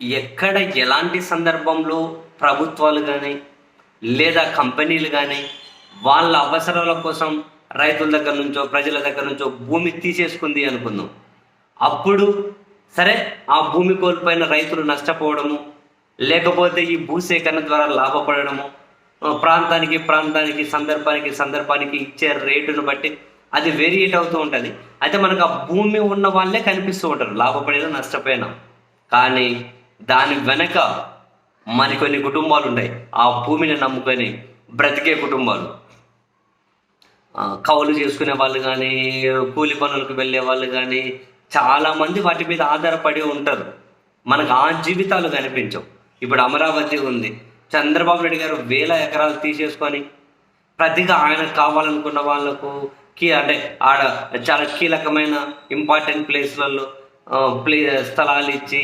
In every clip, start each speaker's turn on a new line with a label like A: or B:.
A: ఎక్కడ ఎలాంటి సందర్భంలో ప్రభుత్వాలు కానీ లేదా కంపెనీలు కానీ వాళ్ళ అవసరాల కోసం రైతుల దగ్గర నుంచో ప్రజల దగ్గర నుంచో భూమి తీసేసుకుంది అనుకుందాం. అప్పుడు సరే ఆ భూమి కోల్పోయిన రైతులు నష్టపోవడము లేకపోతే ఈ భూసేకరణ ద్వారా లాభపడడము ప్రాంతానికి ప్రాంతానికి సందర్భానికి సందర్భానికి ఇచ్చే రేటును బట్టి అది వేరియేట్ అవుతూ ఉంటుంది. అయితే మనకు ఆ భూమి ఉన్న వాళ్ళే కనిపిస్తూ ఉంటారు లాభపడినా నష్టపోయినా. కానీ దాని వెనక మరికొన్ని కుటుంబాలు ఉన్నాయి ఆ భూమిని నమ్ముకొని బ్రతికే కుటుంబాలు. కౌలు చేసుకునే వాళ్ళు కానీ కూలి పనులకు వెళ్ళే వాళ్ళు కానీ చాలామంది వాటి మీద ఆధారపడి ఉంటారు. మనకు ఆ జీవితాలు కనిపించవు. ఇప్పుడు అమరావతి ఉంది. చంద్రబాబు నాయుడు గారు వేల ఎకరాలు తీసేసుకొని ప్రతిగా ఆయన కావాలనుకున్న వాళ్ళకు కీ అంటే ఆడ చాలా కీలకమైన ఇంపార్టెంట్ ప్లేస్లలో ప్లే స్థలాలు ఇచ్చి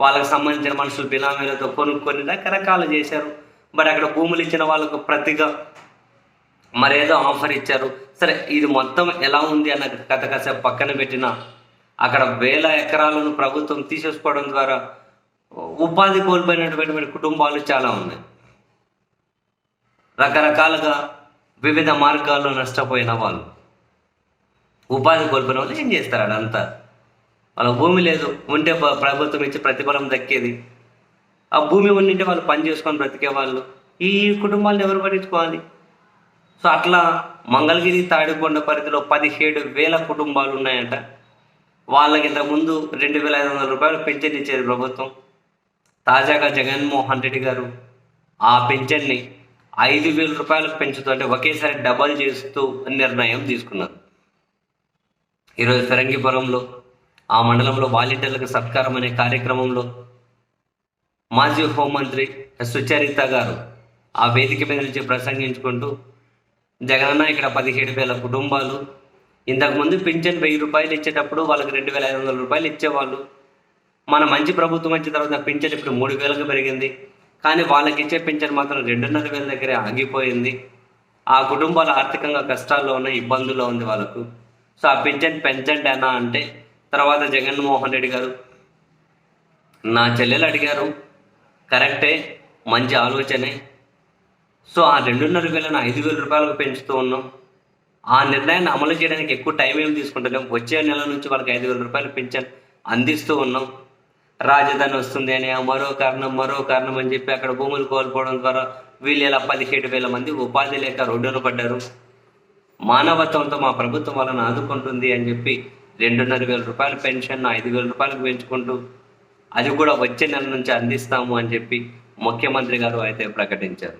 A: వాళ్ళకి సంబంధించిన మనుషులు బినామీలతో కొనుక్కొని రకరకాలు చేశారు. బట్ అక్కడ భూములు ఇచ్చిన వాళ్ళకు ప్రతిగా మరేదో ఆఫర్ ఇచ్చారు. సరే ఇది మొత్తం ఎలా ఉంది అన్న కథ కాసేపు పక్కన పెట్టిన అక్కడ వేల ఎకరాలను ప్రభుత్వం తీసేసుకోవడం ద్వారా ఉపాధి కోల్పోయినటువంటి కుటుంబాలు చాలా ఉన్నాయి. రకరకాలుగా వివిధ మార్గాల్లో నష్టపోయిన వాళ్ళు. ఉపాధి కోల్పోయిన వాళ్ళు ఏం చేస్తారు అదంతా? వాళ్ళ భూమి లేదు ఉంటే ప్రభుత్వం ఇచ్చే ప్రతిఫలం దక్కేది. ఆ భూమి ఉండింటే వాళ్ళు పని చేసుకొని బ్రతికే వాళ్ళు. ఈ కుటుంబాలను ఎవరు పట్టించుకోవాలి? సో అట్లా మంగళగిరి తాడికొండ పరిధిలో పదిహేడు వేల కుటుంబాలు ఉన్నాయంట. వాళ్ళకి ఇంతకుముందు రెండు వేల ఐదు వందల రూపాయలు పెన్షన్ ఇచ్చేది ప్రభుత్వం. తాజాగా జగన్మోహన్ రెడ్డి గారు ఆ పెన్షన్ని ఐదు వేల రూపాయలు పెంచుతూ అంటే ఒకేసారి డబల్ చేస్తూ నిర్ణయం తీసుకున్నారు. ఈరోజు ఫిరంగిపురంలో ఆ మండలంలో వాలంటీర్లకు సత్కారం అనే కార్యక్రమంలో మాజీ హోంమంత్రి సుచరిత గారు ఆ వేదిక మీద నుంచి ప్రసంగించుకుంటూ జగనన్న ఇక్కడ పదిహేడు వేల కుటుంబాలు ఇంతకుముందు పింఛన్ వెయ్యి రూపాయలు ఇచ్చేటప్పుడు వాళ్ళకి రెండు వేల ఐదు వందల రూపాయలు ఇచ్చేవాళ్ళు. మన మంచి ప్రభుత్వం వచ్చిన తర్వాత పింఛన్ ఇప్పుడు మూడు వేలకు పెరిగింది. కానీ వాళ్ళకి ఇచ్చే పింఛన్ మాత్రం రెండున్నర వేల దగ్గరే ఆగిపోయింది. ఆ కుటుంబాలు ఆర్థికంగా కష్టాల్లో ఉన్నాయి ఇబ్బందుల్లో ఉంది వాళ్ళకు. సో ఆ పింఛన్ పెంచండి అన్నా అంటే తర్వాత జగన్మోహన్ రెడ్డి గారు నా చెల్లెలు అడిగారు కరెక్టే మంచి ఆలోచనే. సో ఆ రెండున్నర వేలను ఐదు వేల రూపాయలకు పెంచుతూ ఉన్నాం. ఆ నిర్ణయాన్ని అమలు చేయడానికి ఎక్కువ టైం ఏం తీసుకుంటలేం. వచ్చే నెల నుంచి వాళ్ళకి ఐదు వేల రూపాయలు పెంచాను అందిస్తూ ఉన్నాం. రాజధాని వస్తుంది అని మరో కారణం మరో కారణం అని చెప్పి అక్కడ భూములు కోల్పోవడం ద్వారా వీళ్ళు ఇలా పదిహేడు వేల మంది ఉపాధి లేక రోడ్డున పడ్డారు. మానవత్వంతో మా ప్రభుత్వం వాళ్ళని ఆదుకుంటుంది అని చెప్పి రెండున్నర వేల రూపాయల పెన్షన్ ఐదు వేల రూపాయలకు పెంచుకుంటూ అది కూడా వచ్చే నెల నుంచి అందిస్తాము అని చెప్పి ముఖ్యమంత్రి గారు అయితే ప్రకటించారు.